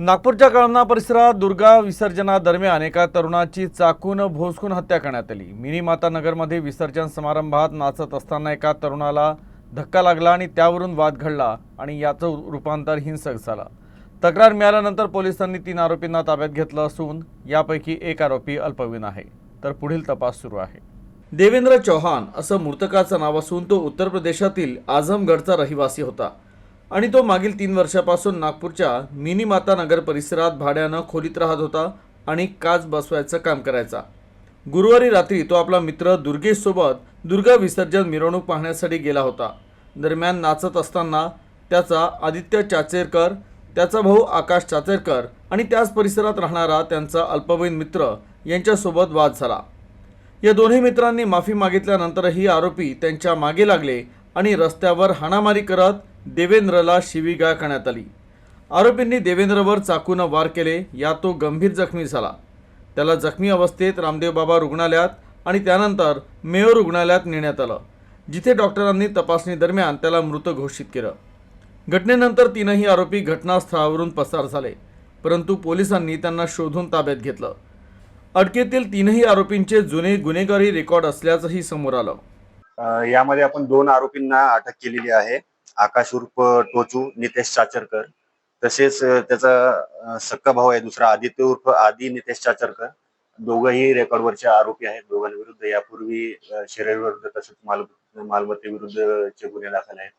नागपूरच्या कळमना परिसरात दुर्गा विसर्जनादरम्यान एका तरुणाची चाकून भोसकून हत्या करण्यात आली. मिनी माता नगरमध्ये विसर्जन समारंभात नाचत असताना एका तरुणाला धक्का लागला आणि त्यावरून वाद घडला आणि याचं रूपांतर हिंसक झालं. तक्रार मिळाल्यानंतर पोलिसांनी तीन आरोपींना ताब्यात घेतलं असून यापैकी एक आरोपी अल्पवीन आहे. तर पुढील तपास सुरू आहे. देवेंद्र चौहान असं मृतकाचं नाव असून तो उत्तर प्रदेशातील आझमगडचा रहिवासी होता. आणि तो मागील तीन वर्षापासून नागपूरच्या मिनी माता नगर परिसरात भाड्यानं खोलीत राहत होता आणि काच बसवायचं काम करायचा. गुरुवारी रात्री तो आपला मित्र दुर्गेशसोबत दुर्गा विसर्जन मिरवणूक पाहण्यासाठी गेला होता. दरम्यान नाचत असताना त्याचा आदित्य चाचेरकर त्याचा भाऊ आकाश चाचेरकर आणि त्याच परिसरात राहणारा त्यांचा अल्पवयीन मित्र यांच्यासोबत वाद झाला. या दोन्ही मित्रांनी माफी मागितल्यानंतरही आरोपी त्यांच्या मागे लागले आणि रस्त्यावर हाणामारी करत देवेंद्रला शिवीगाळ करण्यात आली. आरोपींनी देवेंद्रवर चाकूनं वार केले या तो गंभीर जखमी झाला. त्याला जखमी अवस्थेत रामदेव बाबा रुग्णालयात आणि त्यानंतर मेयो रुग्णालयात नेण्यात आलं जिथे डॉक्टरांनी तपासणी दरम्यान त्याला मृत घोषित केलं. घटनेनंतर तीनही आरोपी घटनास्थळावरून पसार झाले परंतु पोलिसांनी त्यांना शोधून ताब्यात घेतलं. अटकेतील तीनही आरोपींचे जुने गुन्हेगारी रेकॉर्ड असल्याचंही समोर आलं. यामध्ये आपण दोन आरोपींना अटक केलेली आहे. आकाश उर्फ टोचू नितेश चाचरकर. तसेच त्याचा सक्का भाऊ आहे दुसरा आदित्य उर्फ आदी नितेश चाचरकर. दोघंही रेकॉर्डवरचे आरोपी आहेत. दोघांविरुद्ध यापूर्वी शरीरविरुद्ध तसेच माल मालमत्तेविरुद्धचे गुन्हे दाखल आहेत.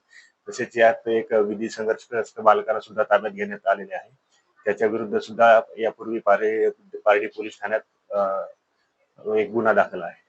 तसेच यात एक विधी संघर्षग्रस्त बालकाला सुद्धा ताब्यात घेण्यात आलेले आहे. त्याच्या विरुद्ध सुद्धा यापूर्वी पारे पारडी पोलीस ठाण्यात एक गुन्हा दाखल आहे.